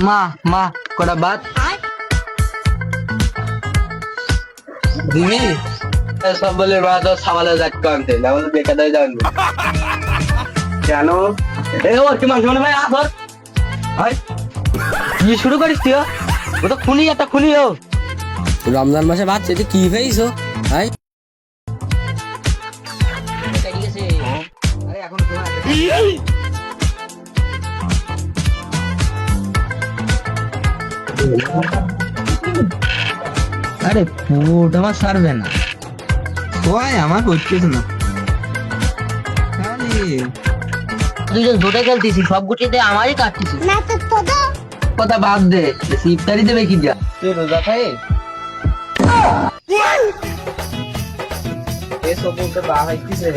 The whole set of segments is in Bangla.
মা মা কটা ভাত দিবি সব বলে মা তো সামালে যাক কানতে না বলে বেকার দাই যান কেন? এ ও কি মাংস মানে ভাই আধর ভাই কি শুরু করিস তুই ও। তো খুনি একটা খুনি ও। রমজান মাসে ভাত চেতে কি পেয়েছ ভাই? আরে এখন আরে ফুট আমার সারবে না। ওই আমার হচ্ছে না। তুই যে জোটে খেলতিছিস সব গুটিতে আমারই কাটতিছিস। কথা বাদ দে ইফতারি দেবে কি যা। তুই রোজা খাই? এ সব বলতে বা হইতিছে।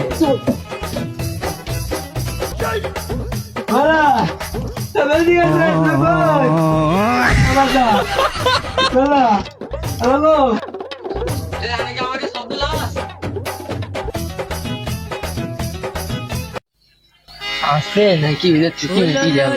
আসে নাকি কি কি জানো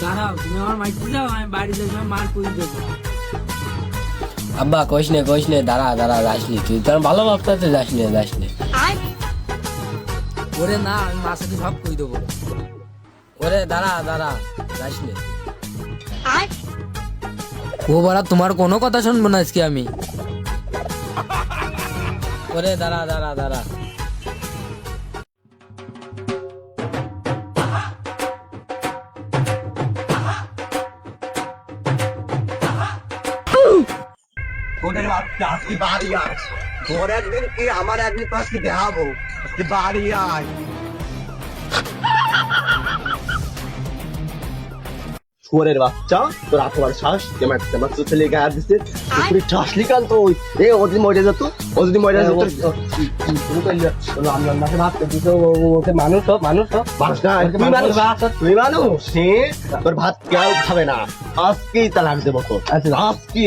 দাঁড়াও তুমি আমার মাইতে যাও আমি বাড়িতে যাও মার পুরি দেবো। আব্বা কইস নে কইস নে দাঁড়া দাঁড়া যাসনি তুই তোর ভালো ভাবতে যাস নে যাস নে। ওরে না আমি মার সাথে সব কই দেবো। ওরে দাঁড়া দাঁড়া যাস নে। ও বড়া তোমার কোনো কথা শুনব না আজকে আমি। ওরে দাঁড়া দাঁড়া দাঁড়া। বাচ্চা আজকে বাড়ি আয় তোর একদিন কি আমার একদিন তো আজকে দেখাবো আজকে বাড়ি আয় শুয়ারের বাচ্চা তোর বড় শ্বাস যেমন তেমন তো ছেলে গায়ে দিচ্ছে তুই শ্বাস লিকাল তো ওই এ ও যদি মরে যেত ও যদি মরে যেত ভাত ওকে মানুষ তো মানুষ তো মানুষ না তুই মানুষ তুই মানুষ সে তোর ভাত কেউ খাবে না আজকেই আমি দেবো তোর আজকেই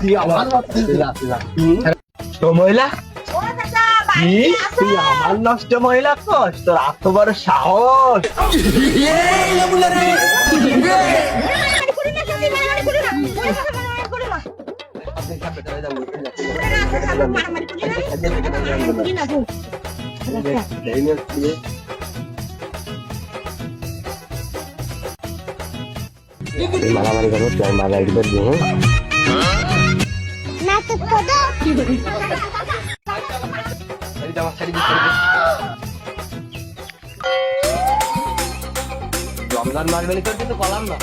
তুই আমার তো মহিলা কি? তুই আমার নষ্ট মহিলা কস? তোর এত বড় সাহস। মারামারি করো তুই আমি মারা একবার দিয়ে রমজান মাস বেলি তোর কিন্তু কলাম না।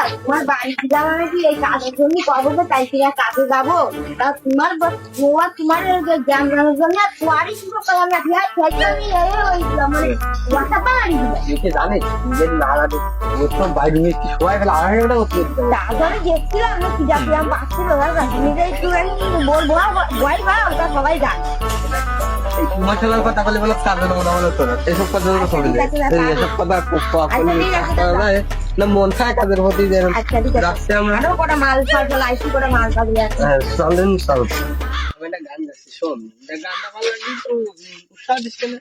চাচা তোমার বাড়িতে যাওয়া নাকি এই কাজের জন্য কবে তো তাই থেকে কাজে যাব। তা তোমার ব- তোমার তোমার জ্ঞান জানার জন্য তোমারই না ঠিক আছে। আমি ওই মানে ওয়াটা বাড়ি দিবে। জানিস নিজের নাড়াতে ওর তো বাইরে নিয়ে কি সবাই ফেলে আড়াই ঘণ্টা করতে তারপরে দেখছিলাম না কি যাচ্ছিলাম পাচ্ছিল না নিজে একটুখানি বলব ভয় ভয় ওটা সবাই জানে এই খেলার কথা বলে বলে কাজ মনে মনে হতো না এইসব কথা তো করে এসব কথা না মন থাকে কাজের প্রতি যে ঠিক আছে। রাখছি আমরা আরও কটা মাল ফাল ফাল আইসি কটা মাল ফাল হ্যাঁ, চলেন চল। আমি একটা গান গাচ্ছি শোন। গানটা ভালো লাগলে তো উৎসাহ দিচ্ছে না।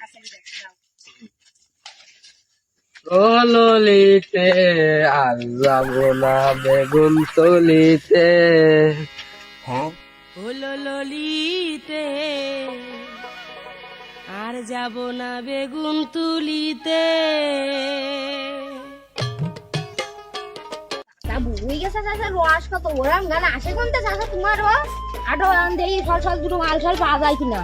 ললিতে আর যাব না বেগুন তলিতে। হলো ললিতে আর যাব না বেগুন তুলিতে। বুঝুই গেছে চাচা রস কত ওরাম গান আসে কোনটা চাচা তোমার ও আটো দেই ফল ফল দুটো মাল ফল পাওয়া যায় কিনা?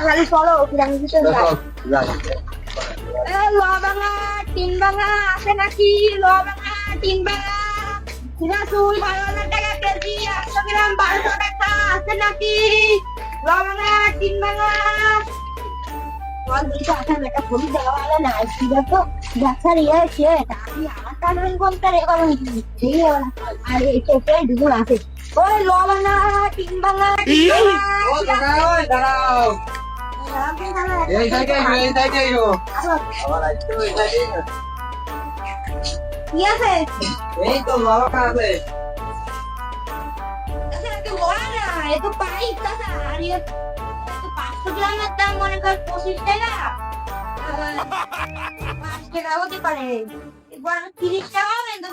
খালি চলো কিরাম এ, ল ভাঙা টিন ভাঙা আছে নাকি ল টিন ভাঙা কিনা চুল বারো হাজার টাকা কেজি একশো গ্রাম বারোশো টাকা আছে নাকি? ল ভাঙা টিন ভাঙা ওই ল ভাঙা টিন ভাঙা টিন ভাঙা। দাঁড়াও এই সাইডে এই সাইডে আইসো। কি আছে এই তো বাবাটা আছে আচ্ছা, এত বড় না, এ তো পাইপ দাদা, আর এ তো 500 গ্রামের দাম মনে কর 25 টাকা। আর 5 টাকা হতে পারে। এরপর 30 টাকা হবে তো।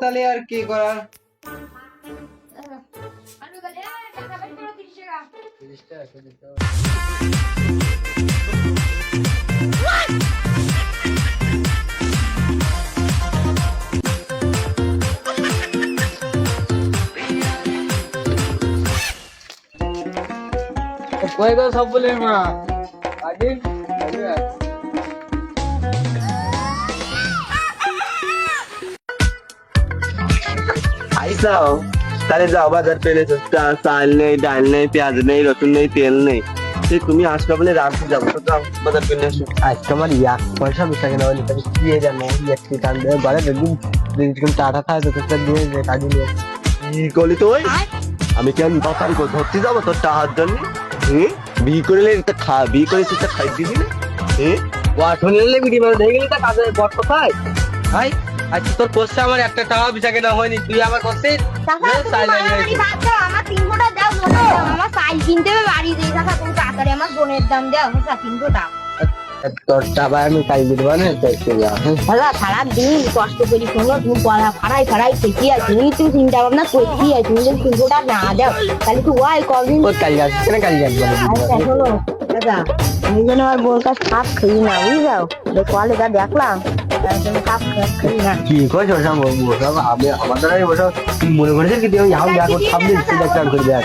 তাহলে আর কি করার আমি টাকা বের করো 30 টাকা।" কই গো সব বলে মা। আইসাও তাহলে যাও বাজার পেলে চাল নেই ডাল নেই পেঁয়াজ নেই রসুন নেই তেল নেই। সেই তুমি আসবে বলে রাখতে যাব তো যাও বাজার পেলে এসো। আজকে আমার ইয়া পয়সা পয়সা কেনা হয়নি তাহলে কি জানো একটি কান দিয়ে ঘরে দেখুন যদি টাটা খায় তো একটা দিয়ে যে কাজে নিয়ে। কি করলি তুই? আমি কেন করে ধরতে যাব তোর টাহার জন্য? হুম? বিয়ে করলে একটা খা বিয়ে করে সেটা খাই দিবি না হুম? ওয়া বিড়ি ভিডিও মানে দেখে গেলি তা কাজে বট কোথায়? ভাই আজকে তোর কোর্সে আমার একটা টাকা বিছাকে না হয়নি। তুই আমার দাও, আমার 300 দাও, মনে আমার সাইজ কিনতে হবে বাড়ি দিয়ে থাকা তুমি তাড়াতাড়ি আমার বোনের দাম দাও, চাচা, 300 দাও। তোর টাকা আমি কাজ দিতে না তাই তুই যা, হ্যাঁ? দাদা সারাদিন কষ্ট করি শোনো তুমি পড়া ফাড়াই ফাড়াই খেতে আর তুমি তুমি চিন্তা ভাবনা করছি আর তুমি যদি তিনশোটা না দাও তাহলে তো ওয়াই কদিন কাজ আসছে কেন আসবে আচ্ছা শোনো দাদা আমি যেন আমার বোন কাছে খাপ খাই না বুঝলাও কলে যা দেখলাম কি সব আমি মনে করেছিস কি তুই আমি দেখো সামনে সিলেক্ট করে দেখ